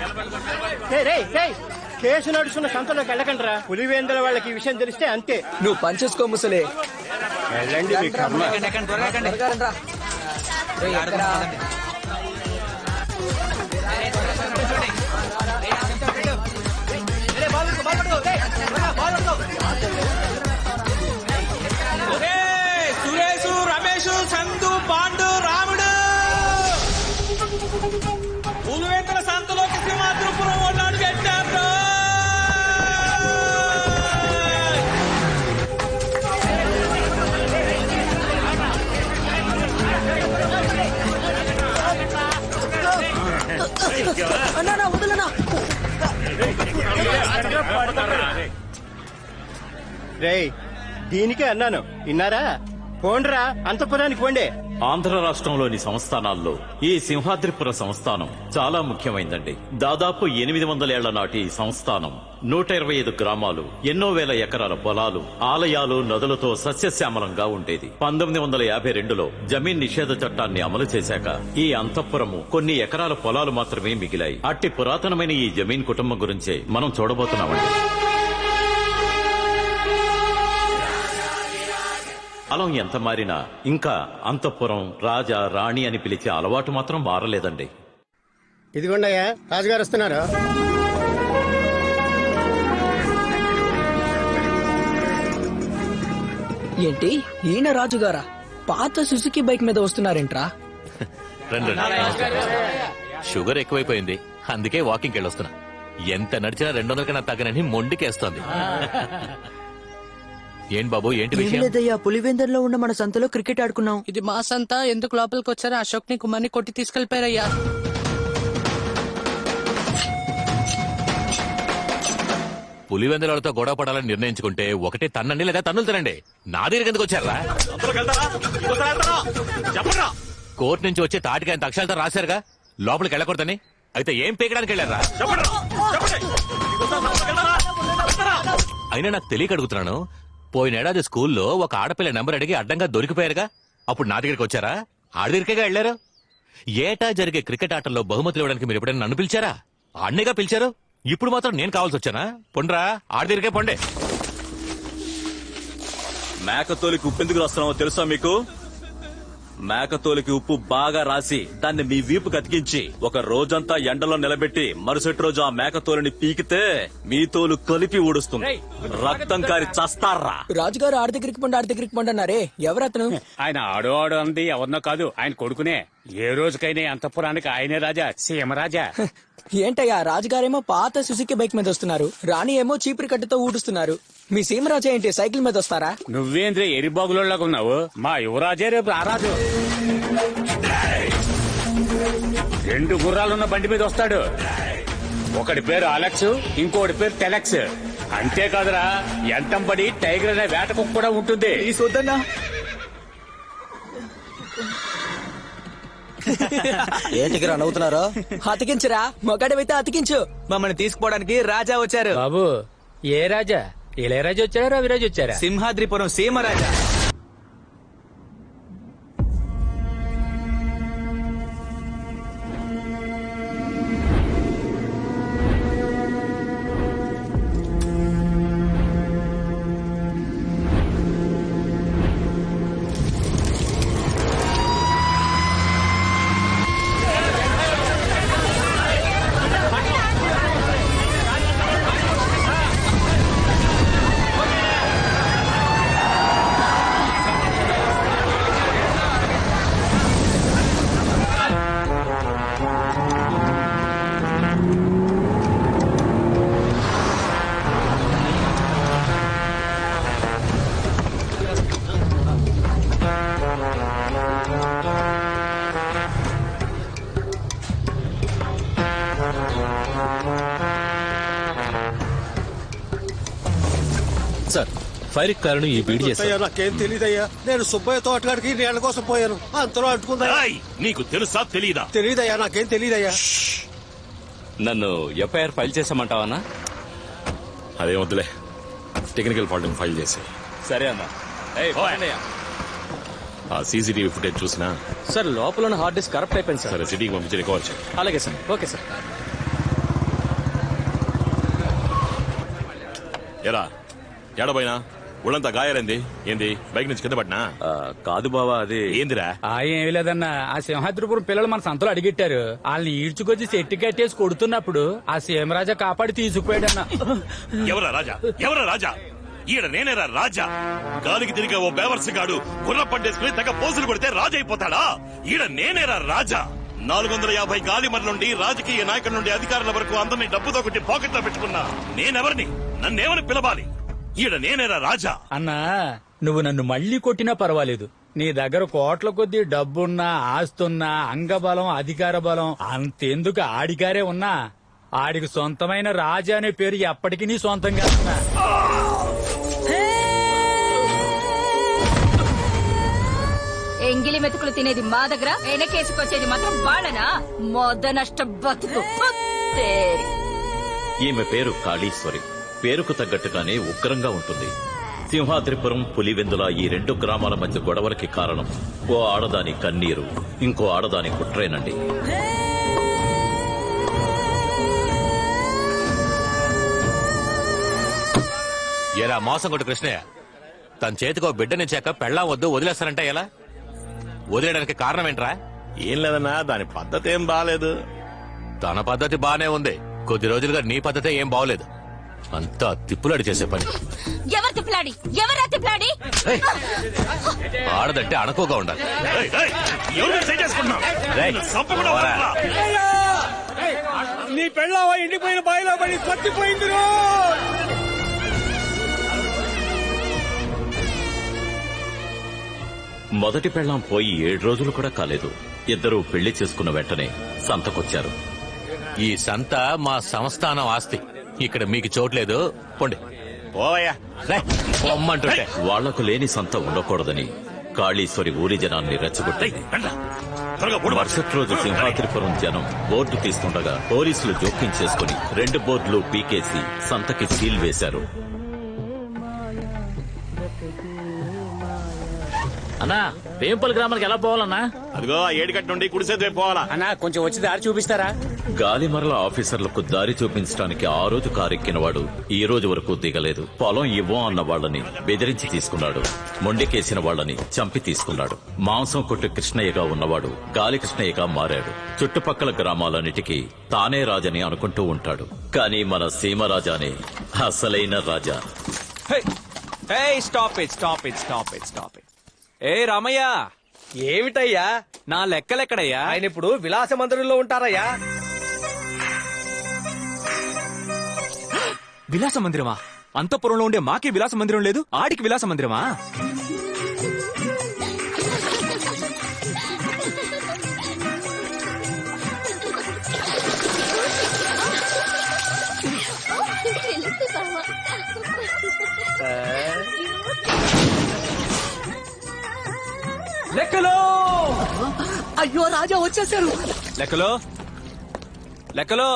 రేయ్, రేయ్, రేయ్, కేసు నడుస్తున్న సంతలోకి వెళ్ళకండిరా. పులివేంద్ర వాళ్ళకి ఈ విషయం తెలిస్తే అంతే. నువ్వు పనిచేసుకో ముసలే. వెళ్ళండి మీ కర్మ. రేయ్, ఎక్కడా? రేయ్ దీనికే అన్నాను. విన్నారా? పోండ్రా అంతపురానికి పోండే. ఆంధ్ర రాష్ట్రంలోని సంస్థానాల్లో ఈ సింహాద్రిపుర సంస్థానం చాలా ముఖ్యమైందండి. దాదాపు ఎనిమిది వందలేళ్ళ నాటి సంస్థానం. నూట ఇరవై ఐదు గ్రామాలు ఎన్నో వేల ఎకరాల పొలాలు ఆలయాలు నదులతో సస్యశ్యామలంగా ఉండేది. పంతొమ్మిది వందల యాభై రెండులో జమీన్ నిషేధ చట్టాన్ని అమలు చేశాక ఈ అంతఃపురము కొన్ని ఎకరాల పొలాలు మాత్రమే మిగిలాయి. అట్టి పురాతనమైన ఈ జమీన్ కుటుంబం గురించే మనం చూడబోతున్నామండి. కాలం ఎంత మారినా ఇంకా అంతఃపురం రాజా రాణి అని పిలిచే అలవాటు మాత్రం మారలేదండి. ఇదిగోండయ్యా రాజుగారు వస్తున్నారు. ఏంటి? ఈయన రాజుగారా? పాత సుజుకి బైక్ మీద వస్తున్నారేంట్రా? రండి రండి. షుగర్ ఎక్కువైపోయింది. అందుకే వాకింగ్ వెళ్ళొస్తున్నా ఎంత నడిచినా రెండు వందల కన్నా తగ్గనని మొండికేస్తోంది. ఏం బాబు ఏంటి ఏం విషయం? లేదయ్యా పులివెందర్లో ఉన్న మన సంతలో క్రికెట్ ఆడుకున్నాం. ఇది మా సంతా ఎందుకు లోపలికి వచ్చారో? అశోక్ని కుమార్ని కొట్టి తీసుకెళ్ళిపోయారయ్యా పులివెందులతో గొడవ పడాలని నిర్ణయించుకుంటే ఒకటే తన్నండి లేదా తన్నులు తినండి. నా దగ్గర ఎందుకు వచ్చారా కోర్టు నుంచి వచ్చి తాటికాయన తక్షాలతో రాశారుగా? లోపలికి వెళ్ళకూడదని? అయితే ఏం పీకడానికి వెళ్ళారా అయినా నాకు తెలియక అడుగుతున్నాను పోయినేడాది స్కూల్లో ఒక ఆడపిల్ల నెంబర్ అడిగి అడ్డంగా దొరికిపోయారుగా. అప్పుడు నా దగ్గరికి వచ్చారా? ఆడి దగ్గరికేగా వెళ్ళారు? ఏటా జరిగే క్రికెట్ ఆటల్లో బహుమతులు ఇవ్వడానికి మీరు ఎప్పుడైనా నన్ను పిలిచారా? అన్నగా పిలిచారు? ఇప్పుడు మాత్రం నేను కావాల్సి వచ్చానా? పొండ్రా ఆడి దగ్గరికే పొండే. మేకతోలికి ఉప్పు ఎందుకు తెలుసా మీకు? మేకతోలికి ఉప్పు బాగా రాసి దాన్ని మీ వీపు కతికించి ఒక రోజంతా ఎండలో నిలబెట్టి మరుసటి రోజు ఆ మేకతోలిని పీకితే మీ తోలు కలిపి ఊడుస్తుంది. రక్తం కారి చస్తారా? రాజుగారు ఆడి దగ్గరికి పండు ఆడి దగ్గరికి పండు అన్నారే. ఎవరతను ఆయన ఆడు ఆడు అంది ఎవరినో కాదు ఆయన కొడుకునే. ఏ రోజుకైనా అంతఃపురానికి ఆయనే రాజా సీమరాజా ఏంటయ్యా రాజుగారేమో పాత సుజుకి బైక్ మీద వస్తున్నారు. రాణి ఏమో చీపురు కట్టెతో ఊడుస్తున్నారు. మీ సీమరాజా ఏంటి సైకిల్ మీద వస్తారా? నువ్వేంద్ర ఎరిబాగులోలాగా ఉన్నావు? మా యువరాజే రేపు రారాజు. రెండు గుర్రాలున్న బండి మీద వస్తాడు. ఒకడి పేరు అలెక్స్ ఇంకోటి పేరు టెలెక్స్ అంతేకాదురా ఎంతంబడి టైగర్ అనే వేట కుక్క కూడా ఉంటుంది. ఏంటికి నవ్వుతున్నారా అతికించురా. మొగాడివైతే అతికించు. మమ్మల్ని తీసుకుపోవడానికి రాజా వచ్చారు. బాబు ఏ రాజా? ఇళయరాజు వచ్చారా రవిరాజు వచ్చారా? సింహాద్రిపురం సీమరాజా. సార్. ఫైర్ కారణం ఈ బీడి చేశారు. నాకేం తెలియదయ్యా నేను సుబ్బయ్య తోటలాడికి నీళ్ళ కోసం పోయాను. అంతలో అంటుకుందా? నీకు తెలుసా తెలియదా తెలియదయ్యా నాకేం తెలియదయ్యా నన్ను ఎఫ్ఐఆర్ ఫైల్ చేసామంటావా అదే వద్దులే. టెక్నికల్ ఫాల్ట్ ఫైల్ చేసి. సరే అన్నా. ఆ సీసీటీవీ ఫుటేజ్ చూసినా? సార్ లోపల హార్డ్ డిస్క్ కరప్ట్ అయిపోయింది సార్. సరే సిటీకి పంపించి రికవర్ అలాగే సార్. Okay sir. ఎలా ఎడబోయినా ఒళ్ళంతా గాయాలంది? ఏంది? బైక్ నుంచి కింద పడినా? ఆ, కాదు బావా అది ఏందిరా? ఆ ఏమీ లేదన్నా. ఆ సింహాద్రిపురం పిల్లలు మన సంతలో అడిగిట్టారు. వాళ్ళని ఈడ్చుకొచ్చి చెట్టు కట్టేసి కొడుతున్నప్పుడు ఆ సీమరాజా కాపాడి తీసుకుపోయాడన్నా. ఎవరా రాజా? ఎవరా రాజా? ఈడ నేనేరా రాజా? గాలికి తిరిగే ఓ బేవర్స్ గాడు గుర్ర పట్టేసుకుని తెగ పోసులు కొడితే రాజు అయిపోతాడా? ఈడ నేనేరా రాజా? నాలుగు వందల యాభై గాలిమర్ నుండి రాజకీయ నాయకుల నుండి అధికారుల వరకు అందరినీ డబ్బుతో కొట్టి పాకెట్లో పెట్టుకున్నా. నేనెవరిని? నన్నేమని పిలవాలి? ఈడ నేనేరా రాజా. అన్నా నువ్వు నన్ను మళ్ళీ కొట్టినా పర్వాలేదు. నీ దగ్గర కోట్ల కొద్దీ డబ్బున్నా ఆస్తున్నా అంగబలం అధికార బలం అంతెందుకు ఆడిగారే ఉన్నా. ఆడికి సొంతమైన రాజా అనే పేరు ఎప్పటికీ నీ సొంతంగా ఉన్నా ఎంగిలి మెతుకులు తినేది మా దగ్గర వెనకేసుకొచ్చేది మాత్రం వాళ్ళనా? మొద నష్ట బతుకు. ఈమె పేరు కాళీశ్వరి? పేరుకు తగ్గట్టుగానే ఉగ్రంగా ఉంటుంది. సింహాద్రిపురం పులివెందుల ఈ రెండు గ్రామాల మధ్య గొడవలకి కారణం ఓ ఆడదాని కన్నీరు ఇంకో ఆడదాని కుట్రేనండి. ఎరా మోసం కొట్టు కృష్ణయ్య. తన చేతికో బిడ్డనిచ్చాక పెళ్ళాం వద్దు వదిలేస్తారంటే ఎలా? వదిలేయడానికి కారణం ఏంట్రా? ఏం లేదన్నా దాని పద్ధతి ఏం బాలేదు. తన పద్ధతి బానే ఉంది. కొద్ది రోజులుగా నీ పద్ధతే ఏం బాగోలేదు అంతా తిప్పులాడి చేసే పని. ఎవరు తిప్పలాడి? ఎవరా తిప్పలాడి! ఆడదంటే అణకువగా ఉండాలి. నీ పెళ్ళావా ఎండిపోయిన బాయిలో పడి చచ్చిపోయింది మొదటి పెళ్ళాం పోయి ఏడు రోజులు కూడా కాలేదు. ఇద్దరూ పెళ్ళి చేసుకున్న వెంటనే సంతకొచ్చారు. ఈ సంత మా సంస్థానం ఆస్తి. ఇక్కడ మీకు చోట్లేదు పొండి. పోవయ్యా. పొమ్మంటుంటే. వాళ్ళకు లేని సంత ఉండకూడదని కాళీశ్వరి ఊరి జనాన్ని. మరుసటి రోజు సింహాద్రిపురం జనం బోర్డు తీస్తుండగా పోలీసులు జోక్యం చేసుకుని రెండు బోర్డులు పీకేసి సంతకి సీల్ వేశారు. అన్నా వేంపల్ గ్రామానికి ఎలా పోవాలన్నా? అదిగో ఆ ఏడుగట్టు నుండి కుడి చేతి వైపు పోవాలా? అన్నా కొంచెం వచ్చి దారి చూపిస్తారా? గాలిమరల ఆఫీసర్లకు దారి చూపించడానికి ఆ రోజు కారెక్కినవాడు ఈ రోజు వరకు దిగలేదు. పొలం ఇవ్వం అన్న వాళ్ళని బెదిరించి తీసుకున్నాడు. మొండికేసిన వాళ్ళని చంపి తీసుకున్నాడు. మాంసం కొట్టు కృష్ణయ్యగా ఉన్నవాడు గాలి కృష్ణయ్యగా మారాడు. చుట్టుపక్కల గ్రామాలన్నిటికీ తానే రాజని అనుకుంటూ ఉంటాడు. కానీ మన సీమరాజానే అసలైన రాజా. Stop it stop it stop it stop it. ఏ రామయ్య! ఏమిటయ్యా? నా లెక్కలెక్కడయ్యా? ఆయన ఇప్పుడు విలాస మందిరంలో ఉంటారయ్యా. విలాస మందిరమా? అంతపురంలో ఉండే మాకే విలాస మందిరం లేదు ఆడికి విలాస మందిరమా? అయ్యో రాజా వచ్చేసారు లెక్కలో? లెక్కలో?